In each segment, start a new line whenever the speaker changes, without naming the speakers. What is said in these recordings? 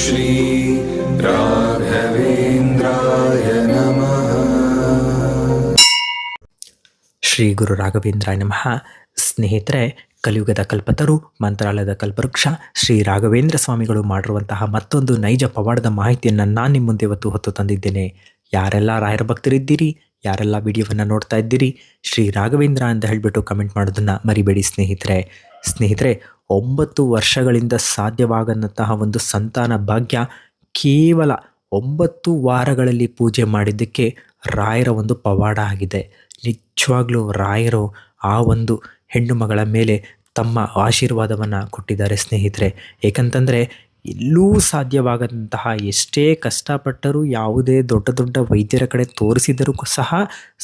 श्री राघवेन्द्राय नमः
ಶ್ರೀ ಗುರು ರಾಘವೇಂದ್ರಾಯ ನಮಃ ಸ್ನೇಹಿತರೆ ಕಲಿಯುಗದ ಕಲ್ಪತರು ಮಂತ್ರಾಲಯದ ಕಲ್ಪವೃಕ್ಷ ಶ್ರೀ ರಾಘವೇಂದ್ರ ಸ್ವಾಮಿಗಳು ಮಾಡಿರುವಂತಹ ಮತ್ತೊಂದು ನೈಜ ಪವಾಡದ ಮಾಹಿತಿಯನ್ನು ನಾನು ನಿಮ್ಮ ಮುಂದೆ ಇವತ್ತು ಹೊತ್ತು ತಂದಿದ್ದೇನೆ ಯಾರೆಲ್ಲ ರಾಯರ ಭಕ್ತರಿದ್ದೀರಿ ಯಾರೆಲ್ಲ ವಿಡಿಯೋವನ್ನು ನೋಡ್ತಾ ಇದ್ದೀರಿ ಶ್ರೀ ರಾಘವೇಂದ್ರ ಅಂತ ಹೇಳಿಬಿಟ್ಟು ಕಮೆಂಟ್ ಮಾಡೋದನ್ನು ಮರಿಬೇಡಿ ಸ್ನೇಹಿತರೆ ಸ್ನೇಹಿತರೆ ಒಂಬತ್ತು ವರ್ಷಗಳಿಂದ ಸಾಧ್ಯವಾಗದಂತಹ ಒಂದು ಸಂತಾನ ಭಾಗ್ಯ ಕೇವಲ ಒಂಬತ್ತು ವಾರಗಳಲ್ಲಿ ಪೂಜೆ ಮಾಡಿದ್ದಕ್ಕೆ ರಾಯರ ಒಂದು ಪವಾಡ ಆಗಿದೆ. ನಿಜವಾಗ್ಲೂ ರಾಯರು ಆ ಒಂದು ಹೆಣ್ಣು ಮಗಳ ಮೇಲೆ ತಮ್ಮ ಆಶೀರ್ವಾದವನ್ನು ಕೊಟ್ಟಿದ್ದಾರೆ ಸ್ನೇಹಿತರೆ. ಏಕಂತಂದರೆ ಎಲ್ಲೂ ಸಾಧ್ಯವಾಗದಂತಹ ಎಷ್ಟೇ ಕಷ್ಟಪಟ್ಟರೂ ಯಾವುದೇ ದೊಡ್ಡ ದೊಡ್ಡ ವೈದ್ಯರ ಕಡೆ ತೋರಿಸಿದರೂ ಸಹ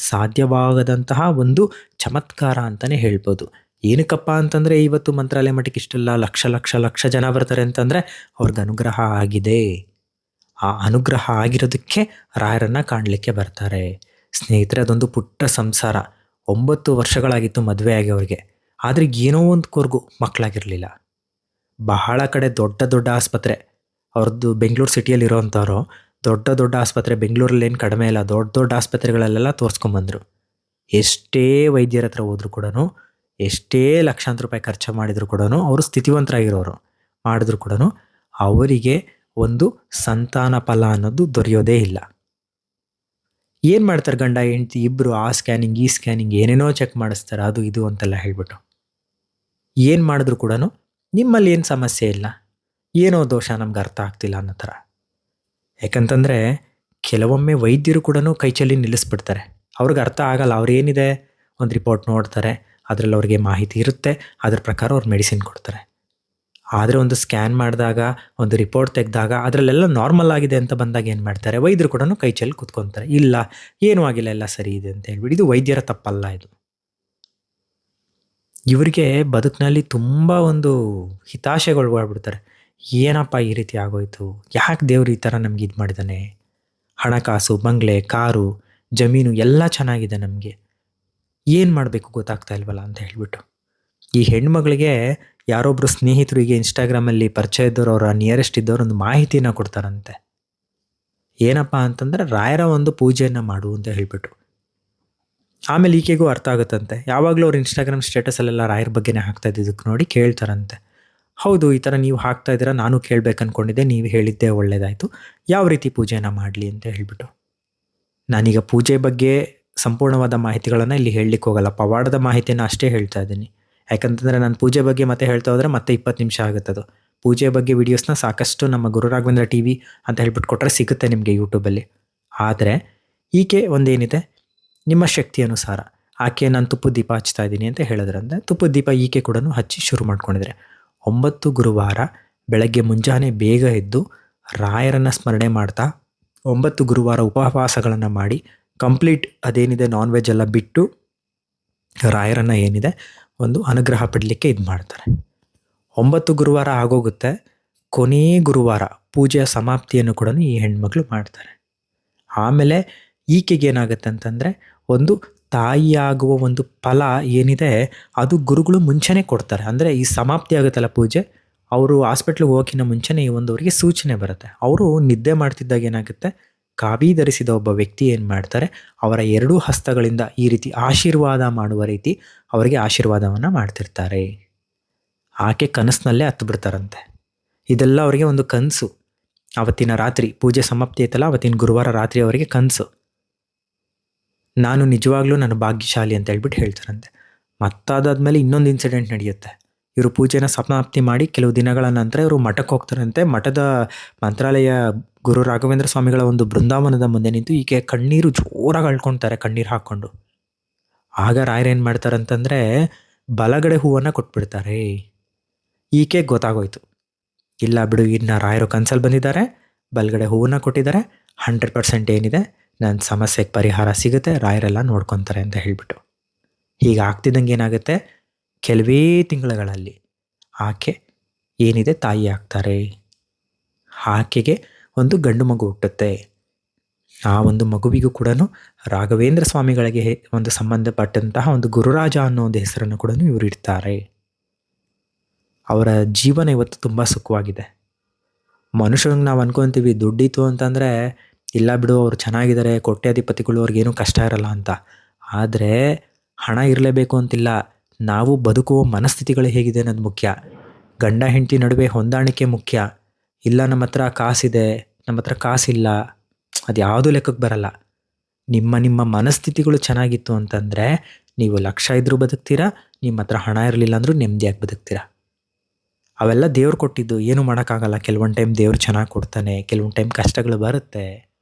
ಸಾಧ್ಯವಾಗದಂತಹ ಒಂದು ಚಮತ್ಕಾರ ಅಂತಲೇ ಹೇಳ್ಬೋದು. ಏನಕ್ಕಪ್ಪ ಅಂತಂದರೆ ಇವತ್ತು ಮಂತ್ರಾಲಯ ಮಟ್ಟಕ್ಕೆ ಇಷ್ಟೆಲ್ಲ ಲಕ್ಷ ಲಕ್ಷ ಲಕ್ಷ ಜನ ಬರ್ತಾರೆ ಅಂತಂದರೆ ಅವ್ರಿಗೆ ಅನುಗ್ರಹ ಆಗಿದೆ. ಆ ಅನುಗ್ರಹ ಆಗಿರೋದಕ್ಕೆ ರಾಯರನ್ನು ಕಾಣಲಿಕ್ಕೆ ಬರ್ತಾರೆ. ಸ್ನೇಹಿತರೆ, ಅದೊಂದು ಪುಟ್ಟ ಸಂಸಾರ. ಒಂಬತ್ತು ವರ್ಷಗಳಾಗಿತ್ತು ಮದುವೆ ಆಗಿ ಅವ್ರಿಗೆ. ಆದರೆ ಏನೋ ಒಂದು ಕೊರ್ಗು ಮಕ್ಕಳಾಗಿರಲಿಲ್ಲ ಬಹಳ ಕಡೆ ದೊಡ್ಡ ದೊಡ್ಡ ಆಸ್ಪತ್ರೆ. ಅವ್ರದ್ದು ಬೆಂಗಳೂರು ಸಿಟಿಯಲ್ಲಿ ಇರೋವಂಥವ್ರು ದೊಡ್ಡ ದೊಡ್ಡ ಆಸ್ಪತ್ರೆ. ಬೆಂಗಳೂರಲ್ಲಿ ಏನು ಕಡಿಮೆ ಇಲ್ಲ. ದೊಡ್ಡ ದೊಡ್ಡ ಆಸ್ಪತ್ರೆಗಳಲ್ಲೆಲ್ಲ ತೋರಿಸ್ಕೊಂಬಂದರು. ಎಷ್ಟೇ ವೈದ್ಯರ ಹತ್ರ ಹೋದ್ರು ಕೂಡ ಎಷ್ಟೇ ಲಕ್ಷಾಂತರ ರೂಪಾಯಿ ಖರ್ಚು ಮಾಡಿದ್ರು ಕೂಡ ಅವರು ಸ್ಥಿತಿವಂತರಾಗಿರೋರು. ಮಾಡಿದ್ರು ಕೂಡ ಅವರಿಗೆ ಒಂದು ಸಂತಾನ ಫಲ ಅನ್ನೋದು ದೊರೆಯೋದೇ ಇಲ್ಲ. ಏನು ಮಾಡ್ತಾರೆ ಗಂಡ, ಹೆಂಡತಿ ಇಬ್ಬರು ಆ ಸ್ಕ್ಯಾನಿಂಗ್ ಈ ಸ್ಕ್ಯಾನಿಂಗ್ ಏನೇನೋ ಚೆಕ್ ಮಾಡಿಸ್ತಾರೆ, ಅದು ಇದು ಅಂತೆಲ್ಲ ಹೇಳ್ಬಿಟ್ಟು. ಏನು ಮಾಡಿದ್ರು ಕೂಡ ನಿಮ್ಮಲ್ಲಿ ಏನು ಸಮಸ್ಯೆ ಇಲ್ಲ? ಏನೋ ದೋಷ ನಮ್ಗೆ ಅರ್ಥ ಆಗ್ತಿಲ್ಲ ಅನ್ನೋ ಥರ. ಯಾಕಂತಂದರೆ ಕೆಲವೊಮ್ಮೆ ವೈದ್ಯರು ಕೂಡ ಕೈಚಲ್ಲಿ ನಿಲ್ಲಿಸ್ಬಿಡ್ತಾರೆ. ಅವ್ರಿಗೆ ಅರ್ಥ ಆಗಲ್ಲ ಅವ್ರೇನಿದೆ ಒಂದು ರಿಪೋರ್ಟ್ ನೋಡ್ತಾರೆ ಅದರಲ್ಲಿ ಅವ್ರಿಗೆ ಮಾಹಿತಿ ಇರುತ್ತೆ. ಅದ್ರ ಪ್ರಕಾರ ಅವ್ರು ಮೆಡಿಸಿನ್ ಕೊಡ್ತಾರೆ. ಆದರೆ ಒಂದು ಸ್ಕ್ಯಾನ್ ಮಾಡಿದಾಗ, ಒಂದು ರಿಪೋರ್ಟ್ ತೆಗೆದಾಗ ಅದರಲ್ಲೆಲ್ಲ ನಾರ್ಮಲ್ ಆಗಿದೆ ಅಂತ ಬಂದಾಗ ಏನು ಮಾಡ್ತಾರೆ? ವೈದ್ಯರು ಕೂಡ ಕೈ ಚೆಲ್ಲಿ ಕೂತ್ಕೊತಾರೆ. ಇಲ್ಲ, ಏನೂ ಆಗಿಲ್ಲ, ಎಲ್ಲ ಸರಿ ಇದೆ ಅಂತ ಹೇಳ್ಬಿಟ್ಟು ಇದು ವೈದ್ಯರ ತಪ್ಪಲ್ಲ ಇದು. ಇವರಿಗೆ ಬದುಕಿನಲ್ಲಿ ತುಂಬ ಒಂದು ಹಿತಾಶೆಗಳು ಮಾಡಿಬಿಡ್ತಾರೆ ಏನಪ್ಪ ಈ ರೀತಿ ಆಗೋಯ್ತು? ಯಾಕೆ ದೇವ್ರು ಈ ಥರ ನಮ್ಗೆ ಇದು ಮಾಡಿದ್ದಾನೆ ಹಣಕಾಸು, ಬಂಗ್ಲೆ, ಕಾರು, ಜಮೀನು ಎಲ್ಲ ಚೆನ್ನಾಗಿದೆ ನಮಗೆ. ಏನು ಮಾಡಬೇಕು ಗೊತ್ತಾಗ್ತಾ ಇಲ್ವಲ್ಲ ಅಂತ ಹೇಳಿಬಿಟ್ಟು. ಈ ಹೆಣ್ಮಗಳಿಗೆ ಯಾರೊಬ್ಬರು ಸ್ನೇಹಿತರು ಈಗ ಇನ್ಸ್ಟಾಗ್ರಾಮಲ್ಲಿ ಪರಿಚಯ ಇದ್ದವ್ರು ಅವರ ನಿಯರೆಸ್ಟ್ ಇದ್ದವ್ರು ಒಂದು ಮಾಹಿತಿನ ಕೊಡ್ತಾರಂತೆ. ಏನಪ್ಪ ಅಂತಂದರೆ ರಾಯರ ಒಂದು ಪೂಜೆಯನ್ನು ಮಾಡು ಅಂತ ಹೇಳಿಬಿಟ್ರು ಆಮೇಲೆ ಈಕೆಗೂ ಅರ್ಥ ಆಗುತ್ತಂತೆ. ಯಾವಾಗಲೂ ಅವ್ರು ಇನ್ಸ್ಟಾಗ್ರಾಮ್ ಸ್ಟೇಟಸಲ್ಲೆಲ್ಲ ರಾಯರ ಬಗ್ಗೆನೇ ಹಾಕ್ತಾ ಇದ್ದಿದ್ದಕ್ಕೆ ನೋಡಿ ಕೇಳ್ತಾರಂತೆ. ಹೌದು, ಈ ಥರ ನೀವು ಹಾಕ್ತಾ ಇದ್ದೀರಾ, ನಾನು ಕೇಳಬೇಕು ಅಂದ್ಕೊಂಡಿದ್ದೆ ನೀವು ಹೇಳಿದ್ದೆ ಒಳ್ಳೆಯದಾಯಿತು ಯಾವ ರೀತಿ ಪೂಜೆನ ಮಾಡಲಿ ಅಂತ ಹೇಳಿಬಿಟ್ಟು. ನಾನೀಗ ಪೂಜೆ ಬಗ್ಗೆ ಸಂಪೂರ್ಣವಾದ ಮಾಹಿತಿಗಳನ್ನು ಇಲ್ಲಿ ಹೇಳಲಿಕ್ಕೆ ಹೋಗಲ್ಲ. ಪವಾಡದ ಮಾಹಿತಿಯನ್ನು ಅಷ್ಟೇ ಹೇಳ್ತಾ ಇದ್ದೀನಿ. ಯಾಕಂತಂದರೆ ನಾನು ಪೂಜೆ ಬಗ್ಗೆ ಮತ್ತೆ ಹೇಳ್ತಾ ಹೋದರೆ ಮತ್ತೆ ಇಪ್ಪತ್ತು ನಿಮಿಷ ಆಗುತ್ತೆ ಪೂಜೆ ಬಗ್ಗೆ ವೀಡಿಯೋಸ್ನ ಸಾಕಷ್ಟು ನಮ್ಮ ಗುರು ರಾಘವೇಂದ್ರ ಟಿ ವಿ ಅಂತ ಹೇಳ್ಬಿಟ್ಟು ಕೊಟ್ಟರೆ ಸಿಗುತ್ತೆ ನಿಮಗೆ ಯೂಟ್ಯೂಬಲ್ಲಿ ಆದರೆ ಈಕೆ ಒಂದೇನಿದೆ? ನಿಮ್ಮ ಶಕ್ತಿ ಅನುಸಾರ ಆಕೆ ನಾನು ತುಪ್ಪದ ದೀಪ ಹಚ್ತಾ ಇದ್ದೀನಿ ಅಂತ ಹೇಳಿದ್ರಂತೆ. ತುಪ್ಪದ ದೀಪ ಈಕೆ ಕೂಡ ಹಚ್ಚಿ ಶುರು ಮಾಡ್ಕೊಂಡಿದ್ರೆ. ಒಂಬತ್ತು ಗುರುವಾರ ಬೆಳಗ್ಗೆ ಮುಂಜಾನೆ ಬೇಗ ಎದ್ದು ರಾಯರನ್ನು ಸ್ಮರಣೆ ಮಾಡ್ತಾ, ಒಂಬತ್ತು ಗುರುವಾರ ಉಪವಾಸಗಳನ್ನು ಮಾಡಿ ಕಂಪ್ಲೀಟ್ ಅದೇನಿದೆ ನಾನ್ ವೆಜ್ ಎಲ್ಲ ಬಿಟ್ಟು ರಾಯರನ್ನು ಏನಿದೆ, ಒಂದು ಅನುಗ್ರಹ ಪಡಲಿಕ್ಕೆ ಇದು ಮಾಡ್ತಾರೆ. ಒಂಬತ್ತು ಗುರುವಾರ ಆಗೋಗುತ್ತೆ ಕೊನೆಯ ಗುರುವಾರ ಪೂಜೆಯ ಸಮಾಪ್ತಿಯನ್ನು ಕೂಡ ಈ ಹೆಣ್ಮಗಳು ಮಾಡ್ತಾರೆ. ಆಮೇಲೆ ಈಕೆಗೆ ಏನಾಗುತ್ತೆ ಅಂತಂದರೆ, ಒಂದು ತಾಯಿಯಾಗುವ ಒಂದು ಫಲ ಏನಿದೆ, ಅದು ಗುರುಗಳು ಮುಂಚೆನೇ ಕೊಡ್ತಾರೆ. ಅಂದರೆ ಈ ಸಮಾಪ್ತಿ ಆಗುತ್ತಲ್ಲ ಪೂಜೆ, ಅವರು ಹಾಸ್ಪಿಟ್ಲಿಗೆ ಹೋಗಿನ ಮುಂಚೆನೇ ಈ ಒಂದು ಅವರಿಗೆ ಸೂಚನೆ ಬರುತ್ತೆ. ಅವರು ನಿದ್ದೆ ಮಾಡ್ತಿದ್ದಾಗ ಏನಾಗುತ್ತೆ ಕಾವಿ ಧರಿಸಿದ ಒಬ್ಬ ವ್ಯಕ್ತಿ ಏನು ಮಾಡ್ತಾರೆ, ಅವರ ಎರಡೂ ಹಸ್ತಗಳಿಂದ ಈ ರೀತಿ ಆಶೀರ್ವಾದ ಮಾಡುವ ರೀತಿ ಅವರಿಗೆ ಆಶೀರ್ವಾದವನ್ನು ಮಾಡ್ತಿರ್ತಾರೆ. ಆಕೆ ಕನಸಿನಲ್ಲೇ ಹತ್ತು ಬಿಡ್ತಾರಂತೆ ಇದೆಲ್ಲ ಅವರಿಗೆ ಒಂದು ಕನಸು. ಅವತ್ತಿನ ರಾತ್ರಿ ಪೂಜೆ ಸಮಾಪ್ತಿ ಐತಲ್ಲ ಅವತ್ತಿನ ಗುರುವಾರ ರಾತ್ರಿ ಅವರಿಗೆ ಕನಸು. ನಾನು ನಿಜವಾಗ್ಲೂ ನಾನು ಭಾಗ್ಯಶಾಲಿ ಅಂತ ಹೇಳ್ಬಿಟ್ಟು ಹೇಳ್ತಾರಂತೆ. ಮತ್ತಾದಾದ್ಮೇಲೆ ಇನ್ನೊಂದು ಇನ್ಸಿಡೆಂಟ್ ನಡೆಯುತ್ತೆ. ಇವರು ಪೂಜೆನ ಸಮಾಪ್ತಿ ಮಾಡಿ ಕೆಲವು ದಿನಗಳ ನಂತರ ಇವರು ಮಠಕ್ಕೆ ಹೋಗ್ತಾರಂತೆ. ಮಠದ ಮಂತ್ರಾಲಯ ಗುರು ರಾಘವೇಂದ್ರ ಸ್ವಾಮಿಗಳ ಒಂದು ಬೃಂದಾವನದ ಮುಂದೆ ನಿಂತು ಈಕೆ ಕಣ್ಣೀರು ಜೋರಾಗಿ ಅಳ್ಕೊಳ್ತಾರೆ, ಕಣ್ಣೀರು ಹಾಕ್ಕೊಂಡು. ಆಗ ರಾಯರು ಏನು ಮಾಡ್ತಾರಂತಂದರೆ ಬಲಗಡೆ ಹೂವನ್ನು ಕೊಟ್ಬಿಡ್ತಾರೆ. ಈಕೆ ಗೊತ್ತಾಗೋಯ್ತು. ಇಲ್ಲ ಬಿಡು, ಇನ್ನು ರಾಯರು ಕನ್ಸಲ್ಲಿ ಬಂದಿದ್ದಾರೆ, ಬಲಗಡೆ ಹೂವನ್ನು ಕೊಟ್ಟಿದ್ದಾರೆ, ಹಂಡ್ರೆಡ್ ಪರ್ಸೆಂಟ್ ಏನಿದೆ ನನ್ನ ಸಮಸ್ಯೆಗೆ ಪರಿಹಾರ ಸಿಗುತ್ತೆ, ರಾಯರೆಲ್ಲ ನೋಡ್ಕೊತಾರೆ ಅಂತ ಹೇಳಿಬಿಟ್ಟು. ಹೀಗೆ ಆಗ್ತಿದ್ದಂಗೆ ಏನಾಗುತ್ತೆ? ಕೆಲವೇ ತಿಂಗಳುಗಳಲ್ಲಿ ಆಕೆ ಏನಿದೆ ತಾಯಿ ಆಗ್ತಾರೆ. ಆಕೆಗೆ ಒಂದು ಗಂಡು ಮಗು ಹುಟ್ಟುತ್ತೆ. ಆ ಒಂದು ಮಗುವಿಗೂ ಕೂಡ ರಾಘವೇಂದ್ರ ಸ್ವಾಮಿಗಳಿಗೆ ಒಂದು ಸಂಬಂಧಪಟ್ಟಂತಹ ಒಂದು ಗುರುರಾಜ ಅನ್ನೋ ಒಂದು ಹೆಸರನ್ನು ಕೂಡ ಇವರು ಇಡ್ತಾರೆ. ಅವರ ಜೀವನ ಇವತ್ತು ತುಂಬ ಸುಖವಾಗಿದೆ. ಮನುಷ್ಯನಿಗೆ ನಾವು ಅನ್ಕೊತೀವಿ, ದುಡ್ಡಿತ್ತು ಅಂತಂದರೆ, ಇಲ್ಲ ಬಿಡು, ಅವರು ಚೆನ್ನಾಗಿದ್ದಾರೆ, ಕೋಟ್ಯಾಧಿಪತಿಗಳು, ಅವ್ರಿಗೇನು ಕಷ್ಟ ಇರಲ್ಲ ಅಂತ. ಆದರೆ ಹಣ ಇರಲೇಬೇಕು ಅಂತಿಲ್ಲ. ನಾವು ಬದುಕುವ ಮನಸ್ಥಿತಿಗಳು ಹೇಗಿದೆ ಅನ್ನೋದು ಮುಖ್ಯ. ಗಂಡ, ಹೆಂಡತಿ ನಡುವೆ ಹೊಂದಾಣಿಕೆ ಮುಖ್ಯ. ಇಲ್ಲ, ನಮ್ಮ ಹತ್ರ ಕಾಸಿದೆ, ನಮ್ಮ ಹತ್ರ ಕಾಸಿಲ್ಲ, ಅದು ಯಾವುದೂ ಲೆಕ್ಕಕ್ಕೆ ಬರಲ್ಲ. ನಿಮ್ಮ ನಿಮ್ಮ ಮನಸ್ಥಿತಿಗಳು ಚೆನ್ನಾಗಿತ್ತು ಅಂತಂದರೆ ನೀವು ಲಕ್ಷ ಇದ್ದರೂ ಬದುಕ್ತೀರಾ, ನಿಮ್ಮ ಹತ್ರ ಹಣ ಇರಲಿಲ್ಲ ಅಂದರೂ ನೆಮ್ಮದಿಯಾಗಿ ಬದುಕ್ತೀರಾ. ಅವೆಲ್ಲ ದೇವ್ರು ಕೊಟ್ಟಿದ್ದು. ಏನು ಮಾಡೋಕ್ಕಾಗಲ್ಲ. ಕೆಲವೊಂದು ಟೈಮ್ ದೇವ್ರು ಚೆನ್ನಾಗಿ ಕೊಡ್ತಾನೆ, ಕೆಲವೊಂದು ಟೈಮ್ ಕಷ್ಟಗಳು ಬರುತ್ತೆ.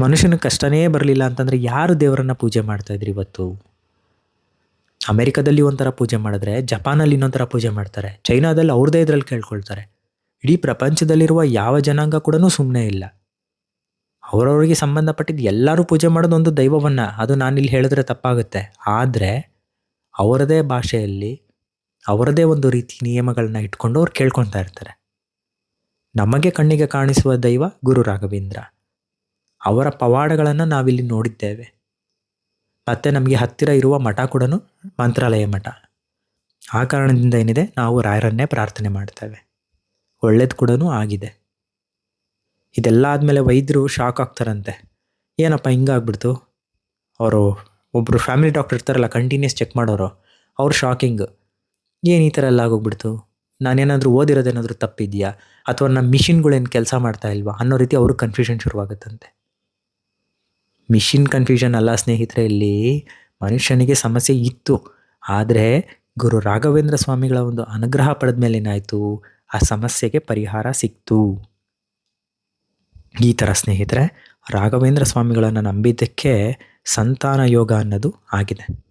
ಮನುಷ್ಯನ ಕಷ್ಟನೇ ಬರಲಿಲ್ಲ ಅಂತಂದರೆ ಯಾರು ದೇವರನ್ನು ಪೂಜೆ ಮಾಡ್ತಾಯಿದ್ರಿ ಇವತ್ತು? ಅಮೆರಿಕದಲ್ಲಿ ಒಂಥರ ಪೂಜೆ ಮಾಡಿದ್ರೆ, ಜಪಾನಲ್ಲಿ ಇನ್ನೊಂಥರ ಪೂಜೆ ಮಾಡ್ತಾರೆ. ಚೈನಾದಲ್ಲಿ ಅವ್ರದೇ ಇದ್ರಲ್ಲಿ ಕೇಳ್ಕೊಳ್ತಾರೆ. ಇಡೀ ಪ್ರಪಂಚದಲ್ಲಿರುವ ಯಾವ ಜನಾಂಗ ಕೂಡ ಸುಮ್ಮನೆ ಇಲ್ಲ. ಅವರವರಿಗೆ ಸಂಬಂಧಪಟ್ಟಿದ್ದು ಎಲ್ಲರೂ ಪೂಜೆ ಮಾಡೋದು ಒಂದು ದೈವವನ್ನು. ಅದು ನಾನಿಲ್ಲಿ ಹೇಳಿದ್ರೆ ತಪ್ಪಾಗುತ್ತೆ. ಆದರೆ, ಅವರದೇ ಭಾಷೆಯಲ್ಲಿ, ಅವರದೇ ಒಂದು ರೀತಿ ನಿಯಮಗಳನ್ನ ಇಟ್ಕೊಂಡು ಅವ್ರು ಕೇಳ್ಕೊತಾ ಇರ್ತಾರೆ. ನಮಗೆ ಕಣ್ಣಿಗೆ ಕಾಣಿಸುವ ದೈವ ಗುರು ರಾಘವೇಂದ್ರ. ಅವರ ಪವಾಡಗಳನ್ನು ನಾವಿಲ್ಲಿ ನೋಡಿದ್ದೇವೆ. ಮತ್ತು ನಮಗೆ ಹತ್ತಿರ ಇರುವ ಮಠ ಕೂಡ ಮಂತ್ರಾಲಯ ಮಠ. ಆ ಕಾರಣದಿಂದ ಏನಿದೆ? ನಾವು ರಾಯರನ್ನೇ ಪ್ರಾರ್ಥನೆ ಮಾಡ್ತೇವೆ. ಒಳ್ಳೇದು ಕೂಡ ಆಗಿದೆ. ಇದೆಲ್ಲ ಆದಮೇಲೆ ವೈದ್ಯರು ಶಾಕ್ ಆಗ್ತಾರಂತೆ. ಏನಪ್ಪ ಹಿಂಗಾಗ್ಬಿಡ್ತು ಅವರು ಒಬ್ಬರು ಫ್ಯಾಮಿಲಿ ಡಾಕ್ಟರ್ ಇರ್ತಾರಲ್ಲ ಕಂಟಿನ್ಯೂಸ್ ಚೆಕ್ ಮಾಡೋರು. ಅವ್ರು ಶಾಕಿಂಗ್ ಏನು ಈ ಥರ ಎಲ್ಲ ಆಗೋಗ್ಬಿಡ್ತು? ನಾನೇನಾದರೂ ಓದಿರೋದೇನಾದರೂ ತಪ್ಪಿದೆಯಾ? ಅಥವಾ ನಮ್ಮ ಮಿಷಿನ್ಗಳೇನು ಕೆಲಸ ಮಾಡ್ತಾ ಇಲ್ವಾ? ಅನ್ನೋ ರೀತಿ ಅವ್ರಿಗೆ ಕನ್ಫ್ಯೂಷನ್ ಶುರುವಾಗುತ್ತಂತೆ. ಮಿಷಿನ್ ಕನ್ಫ್ಯೂಷನ್ ಅಲ್ಲ ಸ್ನೇಹಿತರೆ, ಇಲ್ಲಿ ಮನುಷ್ಯನಿಗೆ ಸಮಸ್ಯೆ ಇತ್ತು. ಆದರೆ ಗುರು ರಾಘವೇಂದ್ರ ಸ್ವಾಮಿಗಳ ಒಂದು ಅನುಗ್ರಹ ಪಡೆದ ಮೇಲೆ ಏನಾಯಿತು ಆ ಸಮಸ್ಯೆಗೆ ಪರಿಹಾರ ಸಿಕ್ತು. ಈ ಥರ ಸ್ನೇಹಿತರೆ, ರಾಘವೇಂದ್ರ ಸ್ವಾಮಿಗಳನ್ನು ನಂಬಿದ್ದಕ್ಕೆ ಸಂತಾನ ಯೋಗ ಅನ್ನೋದು ಆಗಿದೆ.